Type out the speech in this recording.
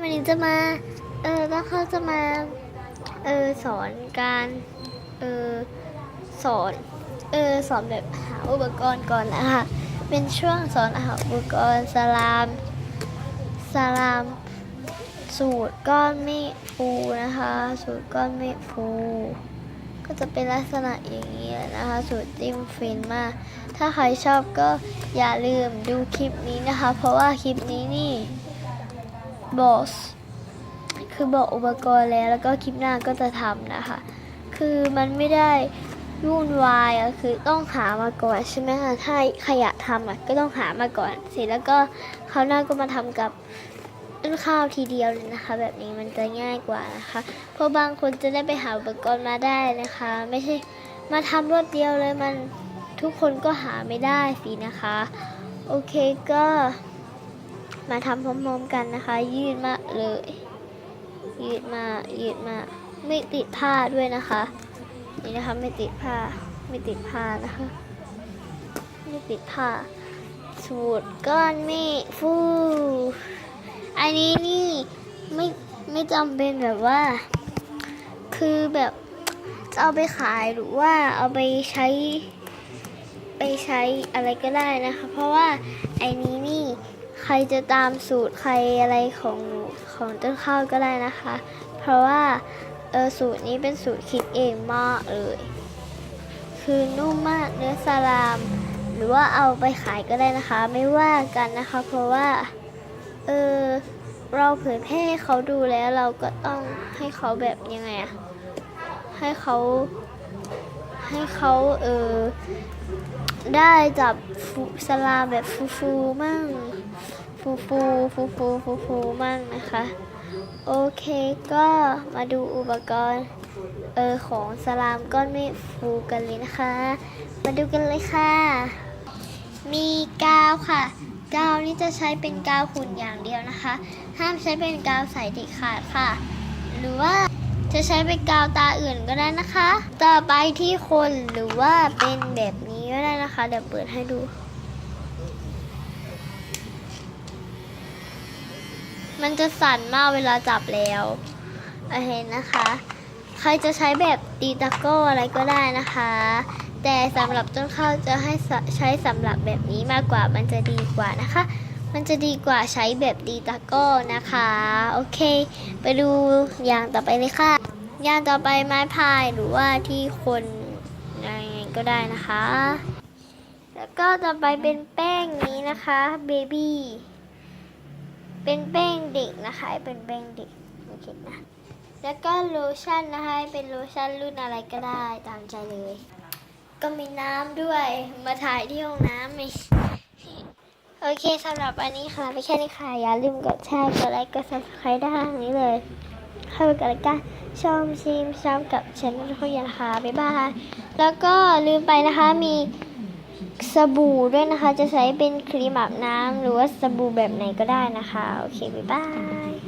วันนี้จะมา เออแล้วเขาจะมา เออสอนการ เออสอน เออสอนแบบหาอุปกรณ์ก่อนนะคะ เป็นช่วงสอนหาอุปกรณ์สลาม สลาม สูตรก้อนเมฆฟูนะคะ สูตรก้อนเมฆฟู ก็จะเป็นลักษณะอย่างนี้นะคะ สูตรจิ้มฟินมาก ถ้าใครชอบก็อย่าลืมดูคลิปนี้นะคะ เพราะว่าคลิปนี้นี่ บอก คือบอกอุปกรณ์แล้วแล้วก็คลิปหน้าก็จะทำนะคะ คือมันไม่ได้วุ่นวายอะคือต้องหามาก่อนใช่ไหมคะถ้าใครอยากทำอะก็ต้องหามาก่อน เสร็จแล้วก็คราวหน้าก็มาทำกับต้นข้าวทีเดียวเลยนะคะ แบบนี้มันจะง่ายกว่านะคะ เพราะบางคนจะได้ไปหาอุปกรณ์มาได้นะคะ ไม่ใช่มาทำรวดเดียวเลยมันทุกคนก็หาไม่ได้สินะคะ โอเคก็ มาทำพร้อมๆกันนะคะ ยืดมาเลย ยืดมายืดมาไม่ติดผ้าด้วยนะคะ นี่นะคะไม่ติดผ้าไม่ติดผ้านะคะไม่ติดผ้าสูตรก้อนเมฆฟูอันนี้นี่ไม่ไม่จำเป็นแบบว่า คือแบบจะเอาไปขายหรือว่าเอาไปใช้ ไปใช้อะไรก็ได้นะคะ เพราะว่าไอ้นี้นี่ ใครจะตามสูตรใครอะไรของหนูของต้นข้าวก็ได้นะคะ เพราะว่าเออสูตรนี้เป็นสูตรคิดเองมากเลยคือนุ่มมากเนื้อสลาม หรือว่าเอาไปขายก็ได้นะคะ ไม่ว่ากันนะคะ เพราะว่าเออเราเผยแพร่ให้เขาดูแล้วเราก็ต้องให้เขาแบบยังไงอะให้เขา ให้เขาเออได้จับสลามแบบฟูฟูๆมั่งฟูฟูฟูฟูฟูฟูมั่งนะคะ โอเคก็มาดูอุปกรณ์เออของสลามก้อนเมฆฟูกันเลยนะคะ มาดูกันเลยค่ะ มีกาวค่ะ กาวนี้จะใช้เป็นกาวขุ่นอย่างเดียวนะคะ ห้ามใช้เป็นกาวใสเด็ดขาดค่ะ หรือว่า จะใช้เป็นกาวตาอื่นก็ได้นะคะ ต่อไปที่คนหรือว่าเป็นแบบนี้ก็ได้นะคะ เดี๋ยวเปิดให้ดู มันจะสั่นมากเวลาจับแล้วอะเห็นนะคะ ใครจะใช้แบบตีตะโก้อะไรก็ได้นะคะ แต่สำหรับต้นข้าวจะให้ใช้สำหรับแบบนี้มากกว่ามันจะดีกว่านะคะ มันจะดีกว่าใช้แบบดีตะก้นะคะ โอเค ไปดูอย่างต่อไปเลยค่ะ อย่างต่อไปไม้พายหรือว่าที่คนอะไรก็ได้นะคะ แล้วก็ต่อไปเป็นแป้งนี้นะคะเบบี้เป็นแป้งเด็กนะคะเป็นแป้งเด็กโอเคนะแล้วก็โลชั่นนะคะเป็นโลชั่นรุ่นอะไรก็ได้ตามใจเลย ก็มีน้ำด้วยมาถ่ายที่ห้องน้ำไหม โอเคสำหรับอันนี้ค่ะไม่แค่นี้ค่ะ อย่าลืมกดแชร์กดไลค์กด subscribe ได้านนี้เลยเข้าไปกันเลยกันชมชิมชอบกับฉันทุกอย่างนะคะบ๊ายบายแล้วก็ลืมไปนะคะมีสบู่ด้วยนะคะ จะใช้เป็นครีมอาบน้ำหรือว่าสบู่แบบไหนก็ได้นะคะ โอเค บ๊ายบาย